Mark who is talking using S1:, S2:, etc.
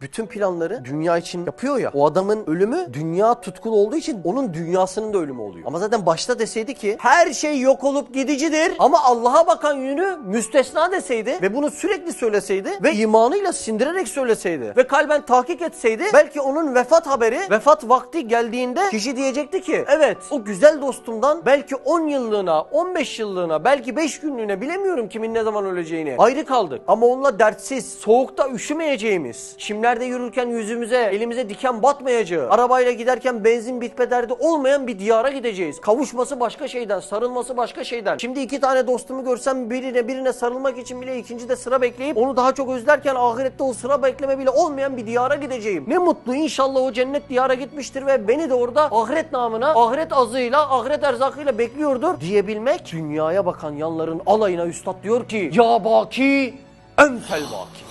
S1: bütün planları dünya için yapıyor ya. O adamın ölümü dünya tutkulu olduğu için onun dünyasının da ölümü oluyor. Ama zaten başta deseydi ki her şey yok olup gidicidir ama Allah'a bakan yönü müstesna deseydi ve bunu sürekli söyleseydi ve imanıyla sindirerek söyleseydi ve kalben tahkik etseydi belki onun vefat haberi vefat vakti geldiğinde kişi diyecekti ki evet o güzel dostumdan belki 10 yıllığına 15 yıllığına belki 5 günlüğüne bilemiyorum kimin ne zaman öleceğini ayrı kaldık ama onunla dertsiz soğukta üşümeyeceğimiz çimlerde yürürken yüzümüze elimize diken batmayacağı arabayla giderken benzin bitme derdi olmayan bir diyara gideceğiz. Kavuşması başka şeyden sarılması başka şeyden. Şimdi iki tane dostumu görsem birine birine sarılmak için bile ikinci de sıra bekleyip onu daha çok özlerken ahirette o sıra bekleme bile olmayan bir diyara gideceğim. Ne mutlu inşallah o cennet diyara gitmiştir ve beni de orada ahiret namına ahiret azıyla ahiret erzakıyla bekliyordur diyebilmek dünyaya bakan yanların alayına üstad diyor ki ya baki enfel baki